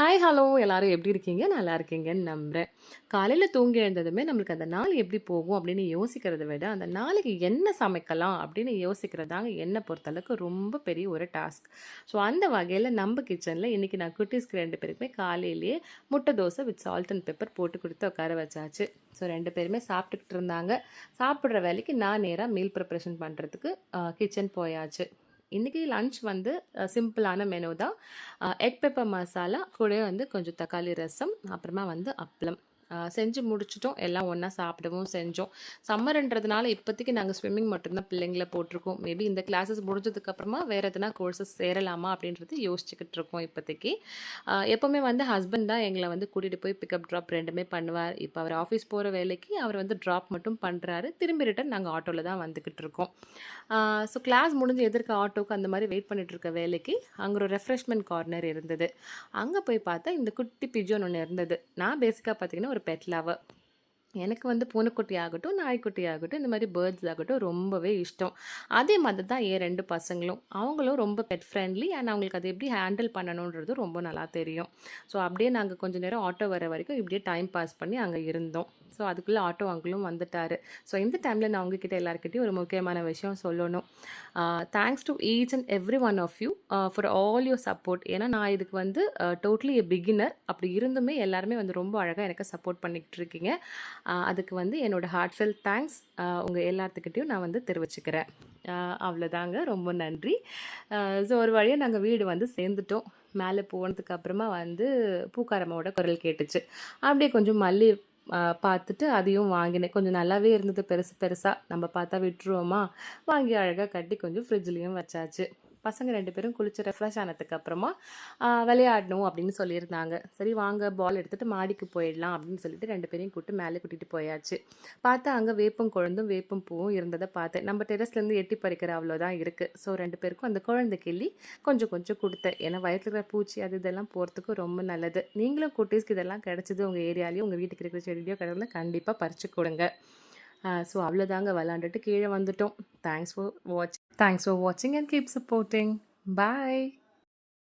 Hi hello எல்லோரும் எப்படி இருக்கீங்க? நல்லா இருக்கீங்கன்னு நம்புகிறேன் காலையில் தூங்கி எழுந்ததுமே நம்மளுக்கு அந்த நாள் எப்படி போகும் அப்படின்னு யோசிக்கிறத விட அந்த நாளைக்கு என்ன சமைக்கலாம் அப்படின்னு யோசிக்கிறதாங்க என்னை பொறுத்தளவுக்கு ரொம்ப பெரிய ஒரு டாஸ்க் ஸோ அந்த வகையில் நம்ம கிச்சனில் இன்றைக்கி நான் குட்டீஸ்க்கு ரெண்டு பேருக்குமே காலையிலேயே முட்டை dosa with salt and pepper போட்டு கொடுத்து உட்கார வச்சாச்சு. ஸோ ரெண்டு பேருமே சாப்பிட்டுக்கிட்டு இருந்தாங்க. சாப்பிட்ற வேலைக்கு நான் நேராக மீல் ப்ரிப்ரேஷன் பண்ணுறதுக்கு கிச்சன் போயாச்சு. இன்றைக்கி லன்ச் வந்து சிம்பிளான மெனு தான். எக் பெப்பர் மசாலா கூட வந்து கொஞ்சம் தக்காளி ரசம் அப்புறமா வந்து அப்பளம். செஞ்சு முடிச்சிட்டோம். எல்லாம் ஒன்றா சாப்பிடவும் செஞ்சோம். சம்மர்ன்றதுனால இப்போதைக்கு நாங்கள் ஸ்விம்மிங் மட்டும்தான் பிள்ளைங்கள போட்டிருக்கோம். மேபி இந்த கிளாஸஸ் முடிஞ்சதுக்கப்புறமா வேறு எதனா கோர்சஸ் சேரலாமா அப்படின்றது யோசிச்சுக்கிட்டு இருக்கோம் இப்போதைக்கு. எப்போவுமே வந்து ஹஸ்பண்ட் தான் எங்களை வந்து கூட்டிகிட்டு போய் பிக்கப் ட்ராப் ரெண்டுமே பண்ணுவார். இப்போ அவர் ஆஃபீஸ் போகிற வேலைக்கு அவர் வந்து ட்ராப் மட்டும் பண்ணுறாரு திரும்பி ரிட்டன் நாங்கள் ஆட்டோவில் தான் வந்துக்கிட்டு இருக்கோம். ஸோ கிளாஸ் முடிஞ்சு எதிர்க்க ஆட்டோக்கு அந்த மாதிரி வெயிட் பண்ணிட்டு இருக்க வேலைக்கு அங்கே ஒரு ரெஃப்ரெஷ்மெண்ட் கார்னர் இருந்தது. அங்கே போய் பார்த்தா இந்த குட்டி பிஜோன் ஒன்று இருந்தது. நான் பேசிக்காக பார்த்தீங்கன்னா ஒரு பெட் லவர் எனக்கு வந்து பூனைக்குட்டி ஆகட்டும் நாய்க்குட்டி ஆகட்டும் இந்த மாதிரி பேர்ட்ஸ் ஆகட்டும் ரொம்பவே இஷ்டம். அதே மாதிரி தான் என் ரெண்டு பசங்களும். அவங்களும் ரொம்ப பெட் ஃப்ரெண்ட்லி அண்ட் அவங்களுக்கு அதை எப்படி ஹேண்டில் பண்ணணுன்றது ரொம்ப நல்லா தெரியும். ஸோ அப்படியே நாங்கள் கொஞ்ச நேரம் ஆட்டோ வர வரைக்கும் இப்படியே டைம் பாஸ் பண்ணி அங்கே இருந்தோம். ஸோ அதுக்குள்ளே ஆட்டோ அங்கிளும் வந்துட்டார். ஸோ இந்த டைமில் நான் உங்ககிட்ட எல்லாருக்கிட்டையும் ஒரு முக்கியமான விஷயம் சொல்லணும். Thanks to each and every one of you for all your support ஏன்னா நான் இதுக்கு வந்து டோட்டலி எ பிகினர் அப்படி இருந்துமே எல்லாருமே வந்து ரொம்ப அழகாக எனக்கு சப்போர்ட் பண்ணிக்கிட்டு இருக்கீங்க. அதுக்கு வந்து என்னோடய ஹார்ட்ஃபெல் தேங்க்ஸ் உங்கள் எல்லாத்துக்கிட்டையும் நான் வந்து தெரிவிச்சுக்கிறேன். அவ்வளோதாங்க. ரொம்ப நன்றி. ஸோ ஒரு வழியாக நாங்கள் வீடு வந்து சேர்ந்துட்டோம். மேலே போனதுக்கு அப்புறமா வந்து பூக்காரம்மாவோட குரல் கேட்டுச்சு. அப்படியே கொஞ்சம் மல்லி பார்த்துட்டு அதையும் வாங்கினேன். கொஞ்சம் நல்லாவே இருந்தது. பெருசு பெருசாக நம்ம பார்த்தா விட்டுருவோமா? வாங்கி அழகாக கட்டி கொஞ்சம் ஃப்ரிட்ஜ்லேயும் வச்சாச்சு. பசங்க ரெண்டு பேரும் குளிச்சு ரெஃப்ரெஷ் ஆனதுக்கு அப்புறமா விளையாடணும் அப்படின்னு சொல்லியிருந்தாங்க. சரி வாங்க பால் எடுத்துகிட்டு மாடிக்கு போயிடலாம் அப்படின்னு சொல்லிட்டு ரெண்டு பேரையும் கூப்பிட்டு மேலே கூட்டிகிட்டு போயாச்சு. பார்த்தா அங்கே வேப்பம் குழந்தும் வேப்பம் பூவும் இருந்ததை பார்த்தேன் நம்ம டெரஸ்லேருந்து எட்டி பறிக்கிற அவ்வளோதான் இருக்குது ஸோ ரெண்டு பேருக்கும் அந்த குழந்தை கிள்ளி கொஞ்சம் கொஞ்சம் கொடுத்தேன். ஏன்னா வயிற்றுல இருக்கிற பூச்சி அது இதெல்லாம் போகிறதுக்கு ரொம்ப நல்லது. நீங்களும் குட்டீஸ்க்கு இதெல்லாம் கிடச்சிது உங்கள் ஏரியாலையும் உங்கள் வீட்டுக்கு இருக்கிற செடியோ கிடக்குல கண்டிப்பாக பறித்து கொடுங்க. ஸோ அவ்வளோதாங்க விளாண்டுட்டு கீழே வந்துட்டோம். Thanks for watch thanks for வாட்சிங் அண்ட் கீப் சப்போர்ட்டிங் பாய்